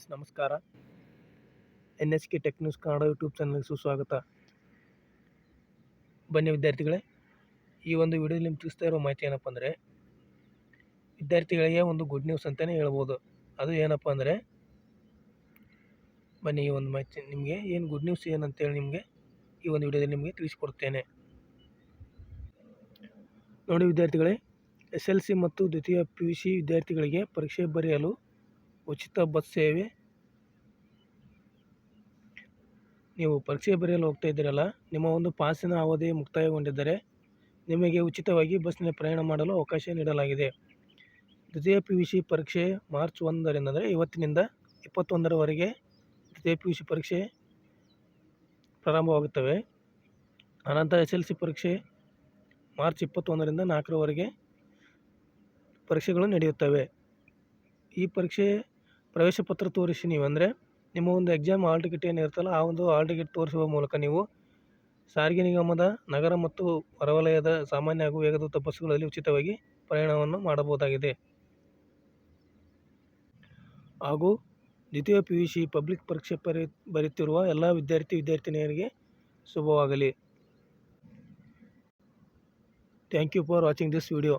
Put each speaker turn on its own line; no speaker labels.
Friends ನಮಸ್ಕಾರ. N S K tech news Kannada YouTube ಚಾನಲ್ಗೆ ಸುಸ್ವಾಗತ. ಬನ್ನಿ ವಿದ್ಯಾರ್ಥಿಗಳೇ, ಈ ಒಂದು ವಿಡಿಯೋದಲ್ಲಿ ನಿಮ್ಗೆ ತಿಳಿಸ್ತಾ ಇರೋ ಮಾಹಿತಿ ಏನಪ್ಪ ಅಂದರೆ, ವಿದ್ಯಾರ್ಥಿಗಳಿಗೆ ಒಂದು ಗುಡ್ ನ್ಯೂಸ್ ಅಂತಲೇ ಹೇಳ್ಬೋದು. ಅದು ಏನಪ್ಪ ಅಂದರೆ, ಬನ್ನಿ ಈ ಒಂದು ಮಾಹಿತಿ ನಿಮಗೆ, ಏನು ಗುಡ್ ನ್ಯೂಸ್ ಏನಂತೇಳಿ ನಿಮಗೆ ಈ ಒಂದು ವಿಡಿಯೋದಲ್ಲಿ ನಿಮಗೆ ತಿಳಿಸ್ಕೊಡ್ತೇನೆ. ನೋಡಿ ವಿದ್ಯಾರ್ಥಿಗಳೇ, ಎಸ್ ಎಲ್ ಸಿ ಮತ್ತು ದ್ವಿತೀಯ ಪಿ ಯು ಸಿ ವಿದ್ಯಾರ್ಥಿಗಳಿಗೆ ಪರೀಕ್ಷೆ ಬರೆಯಲು ಉಚಿತ ಬಸ್ ಸೇವೆ. ನೀವು ಪರೀಕ್ಷೆ ಬರೆಯಲು ಹೋಗ್ತಾ ಇದ್ದೀರಲ್ಲ, ನಿಮ್ಮ ಒಂದು ಪಾಸಿನ ಅವಧಿ ಮುಕ್ತಾಯಗೊಂಡಿದ್ದರೆ ನಿಮಗೆ ಉಚಿತವಾಗಿ ಬಸ್ನಲ್ಲಿ ಪ್ರಯಾಣ ಮಾಡಲು ಅವಕಾಶ ನೀಡಲಾಗಿದೆ. ದ್ವಿತೀಯ ಪಿ ಯು ಸಿ ಪರೀಕ್ಷೆ ಮಾರ್ಚ್ ಒಂದರಿಂದ ಅಂದರೆ ಇವತ್ತಿನಿಂದ ಇಪ್ಪತ್ತೊಂದರವರೆಗೆ ದ್ವಿತೀಯ ಪಿ ಯು ಸಿ ಪರೀಕ್ಷೆ ಪ್ರಾರಂಭವಾಗುತ್ತವೆ. ಅನಂತರ ಎಸ್ ಎಲ್ ಸಿ ಪರೀಕ್ಷೆ ಮಾರ್ಚ್ ಇಪ್ಪತ್ತೊಂದರಿಂದ ನಾಲ್ಕರವರೆಗೆ ಪರೀಕ್ಷೆಗಳು ನಡೆಯುತ್ತವೆ. ಈ ಪರೀಕ್ಷೆ ಪ್ರವೇಶ ಪತ್ರ ತೋರಿಸಿ ನೀವು ಅಂದರೆ ನಿಮ್ಮ ಒಂದು ಎಕ್ಸಾಮ್ ಹಾಲ್ ಟಿಕೆಟ್ ಏನು ಇರ್ತಲ್ಲ ಆ ಒಂದು ಹಾಲ್ ಟಿಕೆಟ್ ತೋರಿಸುವ ಮೂಲಕ ನೀವು ಸಾರಿಗೆ ನಿಗಮದ ನಗರ ಮತ್ತು ಹೊರವಲಯದ ಸಾಮಾನ್ಯ ಹಾಗೂ ವೇಗದೂತ ಬಸ್ಸುಗಳಲ್ಲಿ ಉಚಿತವಾಗಿ ಪ್ರಯಾಣವನ್ನು ಮಾಡಬಹುದಾಗಿದೆ. ಹಾಗೂ ದ್ವಿತೀಯ ಪಿ ಯು ಸಿ ಪಬ್ಲಿಕ್ ಪರೀಕ್ಷೆ ಪರಿ ಬರೆಯುತ್ತಿರುವ ಎಲ್ಲ ವಿದ್ಯಾರ್ಥಿ, ವಿದ್ಯಾರ್ಥಿನಿಯರಿಗೆ ಶುಭವಾಗಲಿ. Thank you for watching this video